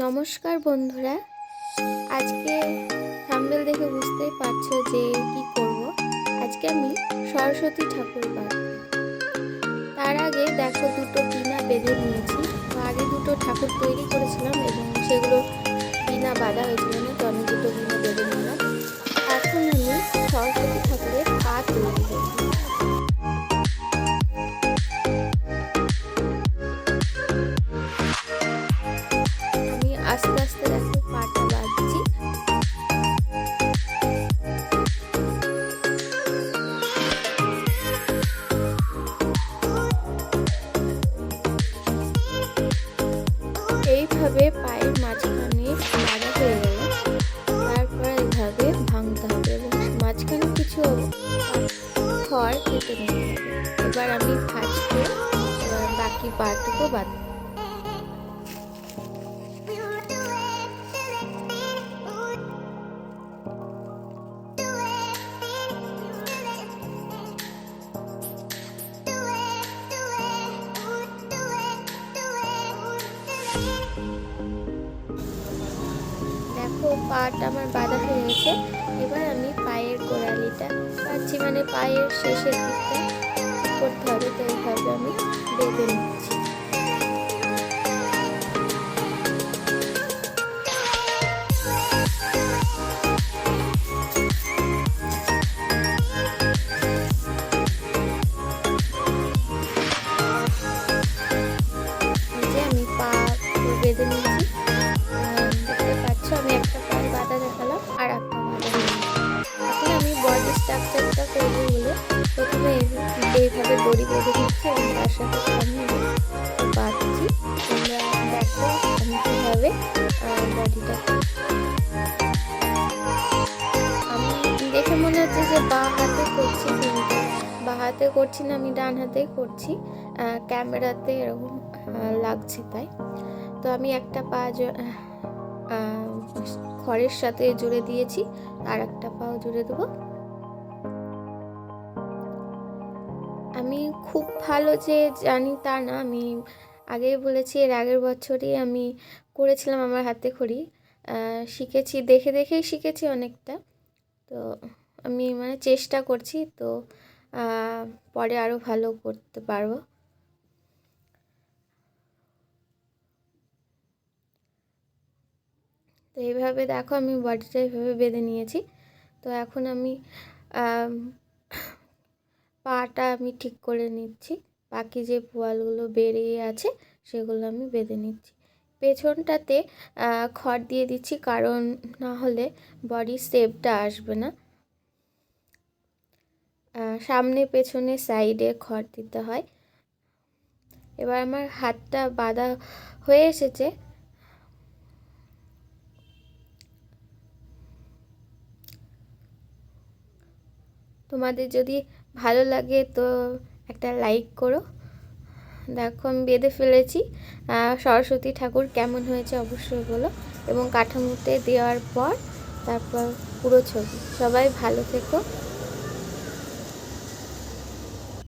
নমস্কার বন্ধুরা। আজকে থাম্বেল দেখে বুঝতেই পারছ যে কি করব। আজকে আমি সরস্বতী ঠাকুর পাব তার আগে দেখো দুটো বিনা বেঁধে নিয়েছি। আগে দুটো ঠাকুর তৈরি করেছিলাম এবং সেগুলো বিনা বাঁধা হয়েছিল। না আস্তে আস্তে দেখো পাটা বাঁধছি এইভাবে পায়ের মাঝখানে বাঁধা হয়ে গেল। তারপর এইভাবে ভাঙতে হবে এবং মাঝখানে কিছু খড় কেটে নিতে হবে। এবার আমি এবার বাকি পাটুকু বাঁধবো দেখো, পাটা আমার বাঁধা হয়ে গেছে। এবার আমি পায়ের গোড়ালিটা পাচ্ছি মানে পায়ের শেষের দিকটা করতে হবে তো এইভাবে আমি বেঁধে নিচ্ছি। আমি একটা পায়ে দেখালাম আর একটা আমি বডি স্ট্রাকচারটা করব বলে প্রথমে এই- এইভাবে দড়ি তার সাথে সামনে বাঁধছি। দেখো দেখে মনে হচ্ছে যে বা হাতে করছি কিন্তু, বা হাতে করছি না, আমি ডান হাতেই করছি ক্যামেরাতে এরকম লাগছে তাই। তো আমি একটা পা খড়ের সাথে জুড়ে দিয়েছি, আর একটা পাও জুড়ে দেবো। আমি খুব ভালো যে জানি তা না, আমি আগেই বলেছি এর আগের বছরই আমি করেছিলাম আমার হাতে খড়ি শিখেছি, দেখে দেখেই শিখেছি অনেকটা। তো আমি মানে চেষ্টা করছি, তো পরে আরও ভালো করতে পারব। তো এইভাবে দেখো আমি বডিটা এইভাবে বেঁধে নিয়েছি। তো এখন আমি পাটা আমি ঠিক করে নিচ্ছি। বাকি যে পোয়ালগুলো বেরিয়ে আছে, সেগুলো আমি বেঁধে নিচ্ছি। পেছনটাতে খড় দিয়ে দিচ্ছি, কারণ না হলে বডি শেপটা আসবে না। সামনে পেছনে সাইডে খড় দিতে হয়। এবার আমার হাতটা বাঁধা হয়ে এসেছে। তোমাদের যদি ভালো লাগে তো একটা লাইক করো। দেখো আমি বেঁধে ফেলেছি। সরস্বতী ঠাকুর কেমন হয়েছে অবশ্যই বলো। এবং কাঠামোতে দেওয়ার পর তারপর পুরো ছবি। সবাই ভালো থেকো।